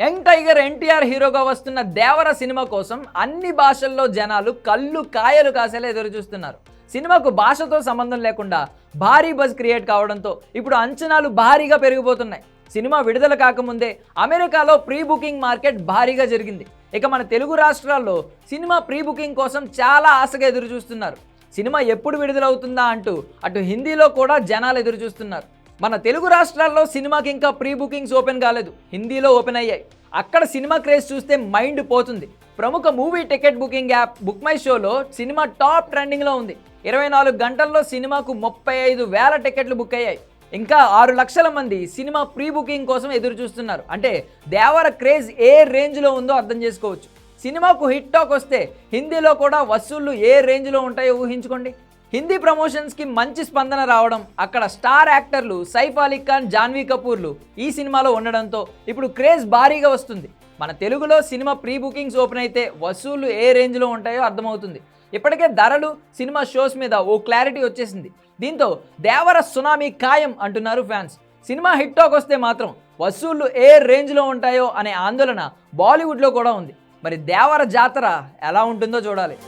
Young tiger NTR హీరోగా వస్తున్న దేవర cinema కోసం అన్ని భాషల్లో జనాలు కళ్ళు కాయలు కాసేలా ఎదురు చూస్తున్నారు. సినిమాకు భాషతో సంబంధం లేకుండా భారీ బజ్ క్రియేట్ కావడంతో ఇప్పుడు అంచనాలు భారీగా పెరిగిపోతున్నాయి. సినిమా విడుదల కాకముందే అమెరికాలో ప్రీ బుకింగ్ మార్కెట్ భారీగా జరిగింది. ఇక మన తెలుగు రాష్ట్రాల్లో సినిమా ప్రీ బుకింగ్ కోసం చాలా ఆశగా ఎదురు చూస్తున్నారు. సినిమా ఎప్పుడు విడుదలవుతుందా అంటూ అటు హిందీలో కూడా జనాలు ఎదురు చూస్తున్నారు. మన తెలుగు రాష్ట్రాల్లో సినిమాకి ఇంకా ప్రీ బుకింగ్స్ ఓపెన్ కాలేదు. హిందీలో ఓపెన్ అయ్యాయి. అక్కడ సినిమా క్రేజ్ చూస్తే మైండ్ పోతుంది. ప్రముఖ movie ticket booking app book my షోలో సినిమా టాప్ ట్రెండింగ్లో ఉంది. ఇరవై నాలుగు గంటల్లో సినిమాకు ముప్పై ఐదు వేల టికెట్లు బుక్ అయ్యాయి. ఇంకా ఆరు లక్షల మంది సినిమా ప్రీ బుకింగ్ కోసం ఎదురు చూస్తున్నారు. అంటే దేవర క్రేజ్ ఏ రేంజ్లో ఉందో అర్థం చేసుకోవచ్చు. సినిమాకు హిట్ టాక్ వస్తే హిందీలో కూడా వసూళ్ళు ఏ రేంజ్లో ఉంటాయో ఊహించుకోండి. హిందీ ప్రమోషన్స్కి మంచి స్పందన రావడం అక్కడ స్టార్ యాక్టర్లు సైఫ్ అలీ ఖాన్ జాన్వీ కపూర్లు ఈ సినిమాలో ఉండడంతో ఇప్పుడు క్రేజ్ భారీగా వస్తుంది. మన తెలుగులో సినిమా ప్రీ బుకింగ్స్ ఓపెన్ అయితే వసూళ్ళు ఏ రేంజ్లో ఉంటాయో అర్థమవుతుంది. ఇప్పటికే ధరలు సినిమా షోస్ మీద ఓ క్లారిటీ వచ్చేసింది. దీంతో దేవర సునామీ ఖాయం అంటున్నారు ఫ్యాన్స్. సినిమా హిట్ టాక్ వస్తే మాత్రం వసూళ్ళు ఏ రేంజ్లో ఉంటాయో అనే ఆందోళన బాలీవుడ్లో కూడా ఉంది. మరి దేవర జాతర ఎలా ఉంటుందో చూడాలి.